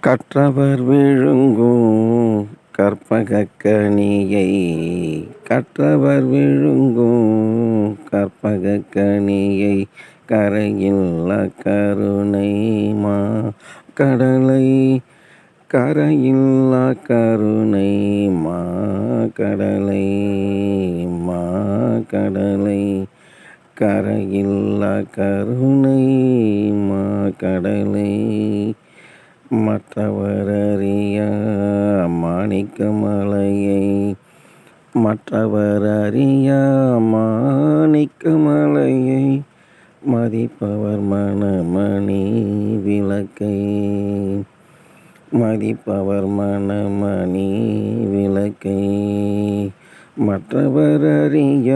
கற்றவர் விழுங்கும் கற்பகக் கனியை கற்றவர் விழுங்கும் கற்பகக் கனியை கரையில்லா கருணை மா கடலை கரையில் கருணை மா கடலை மா. கடலை கரையில் கருணை மா கடலை மற்றவர் மாணிக்கமலையை மற்றவர் மாணிக்கமலையை மதிப்பவர் மணமணி விளக்கை. மதிப்பவர் மணமணி விளக்கை. மற்றவர் அறிய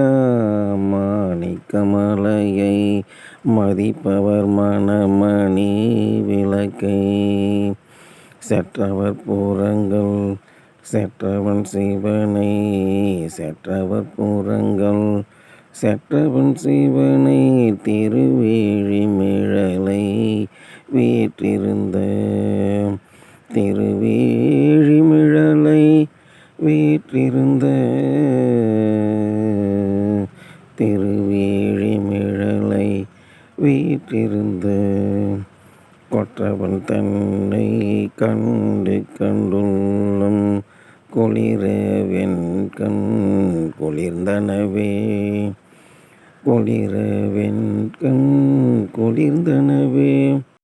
மாணிக்கமலையை மதிப்பவர் மனமணி விளக்கை. செற்றவர் பூரங்கள் செற்றவன் சிவனை. செற்றவர் புறங்கள் செற்றவன் சிவனை. திருவேழிமிழலை வீற்றிருந்த திருவேழிமிழலை வீற்றிருந்த வீற்றிருந்த கொற்றவன் தன்னை கண்டு கண்டுள்ளம் குளிரவென் கண் குளிர்ந்தனவே. குளிரவென் கண் குளிர்ந்தன